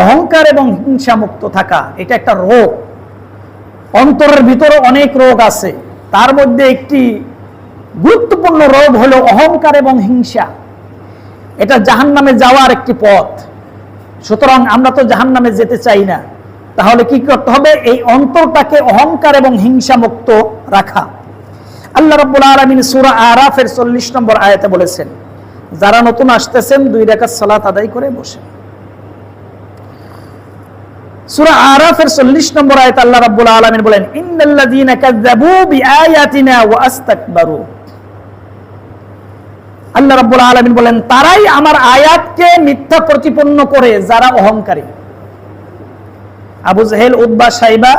অহংকার এবং হিংসা মুক্ত থাকা, এটা একটা রোগ। অন্তরের ভিতরে অনেক রোগ আছে। তার মধ্যে একটি গুরুত্বপূর্ণ রোগ হলো অহংকার এবং হিংসা। এটা জাহান নামে যাওয়ার একটি পথ। সুতরাং আমরা তো জাহান নামে যেতে চাই না। তাহলে কি করতে হবে? এই অন্তরটাকে অহংকার এবং হিংসা মুক্ত রাখা। আল্লাহ রাব্বুল আলামিন সূরা আরাফের 40 নম্বর আয়াতে বলেছেন, যারা নতুন আসতেছেন, দুই রাকাত সালাত আদায় করে বসে সূরা আরাফের 40 নম্বর আয়াতে আল্লাহ রাব্বুল আলামিন বলেন, ইন্নাল্লাযীনা আল্লাহ বলেন, তারাই আমার আয়াতকে মিথ্যা প্রতিপন্ন করে, যারা অহংকারী। আবু জাহেল উদ্বা সাইবা,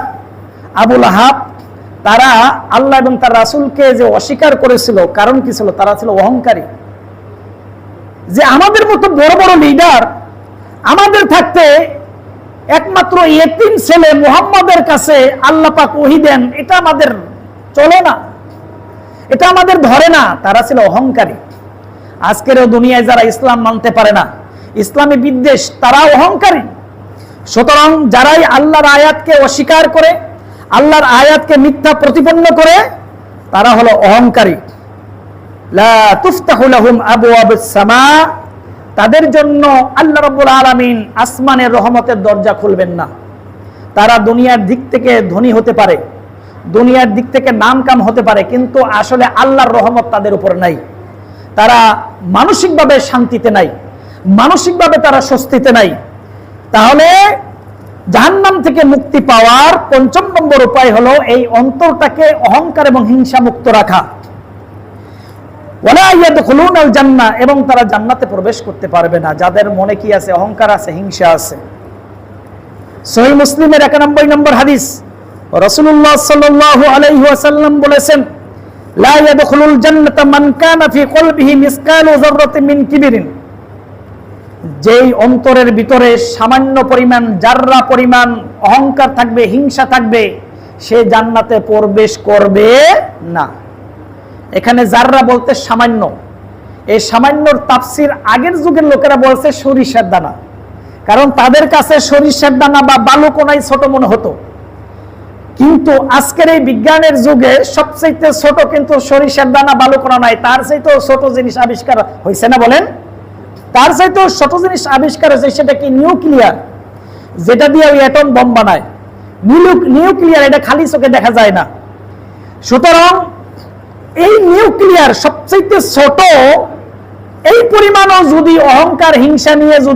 আবুল আহাব, তারা আল্লাহ এবং তার রাসূলকে যে অস্বীকার করেছিল, কারণ কি ছিল? তারা ছিল অহংকারী। যে আমাদের মতো বড় বড় লিডার আমাদের থাকতে একমাত্র এতিম ছেলে মুহাম্মাদের কাছে আল্লাহ পাক ওহি দেন, এটা আমাদের চলে না। এটা আমাদের ধরে না, তারা ছিল অহংকারী। আজকের দুনিয়ায় যারা ইসলাম মানতে পারে না, ইসলামী বিদ্বেষ তারা অহংকারী। সুতরাং যারাই আল্লাহর আয়াতকে অস্বীকার করে, আল্লাহর আয়াতকে মিথ্যা প্রতিপন্ন করে, তারা হলো অহংকারী। লা তুফতাহু লাহুম আবওয়াবুস সামা তাদের জন্য আল্লাহ রাব্বুল আলামিন আসমানের রহমতের দরজা খুলবেন না। তারা দুনিয়ার দিক থেকে ধনী হতে পারে, দুনিয়ার দিক থেকে নাম কাম হতে পারে, কিন্তু আসলে আল্লাহর রহমত তাদের উপর নাই। তারা মানসিকভাবে শান্তিতে নাই, মানসিকভাবে তারা স্বস্তিতে নাই। তাহলে জাহান্নাম থেকে মুক্তি পাওয়ার পঞ্চম নম্বর উপায় হলো এই অন্তরটাকে অহংকার এবং হিংসা মুক্ত রাখা। জান্নাহ এবং তারা জান্নাতে প্রবেশ করতে পারবে না। যাদের মনে কি আছে? অহংকার আছে, হিংসা আছে। সহি মুসলিমের একানব্বই নম্বর হাদিস রসুল্লাহ বলেছেন যেই অন্তরের ভিতরে সামান্য পরিমাণ জাররা পরিমাণ অহংকার থাকবে, হিংসা থাকবে, সে জান্নাতে প্রবেশ করবে না। এখানে জাররা বলতে সামান্য, এই সামান্যর তাফসির আগের যুগের লোকেরা বলছে সরিষার দানা। কারণ তাদের কাছে সরিষার দানা বা বালুকোনাই ছোট মনে হতো। কিন্তু আজকের এই বিজ্ঞানের যুগে সবচেয়ে ছোট কিন্তু সরিষার দানা বালুকোনা নাই। তার চাইতেও ছোট জিনিস আবিষ্কার হয়েছে না বলেন? তার চাইতেও ছোট জিনিস আবিষ্কার হয়েছে সেটা কি নিউক্লিয়ার? যেটা দিয়ে ওই অ্যাটম বম বানায়। নিউক্লিয়ার, এটা খালি চোখে দেখা যায় না। সুতরাং এই নিউক্লিয়ার সবচেয়ে ছোট এই পরিমাণও যদি অহংকার হিংসা নিয়ে যদি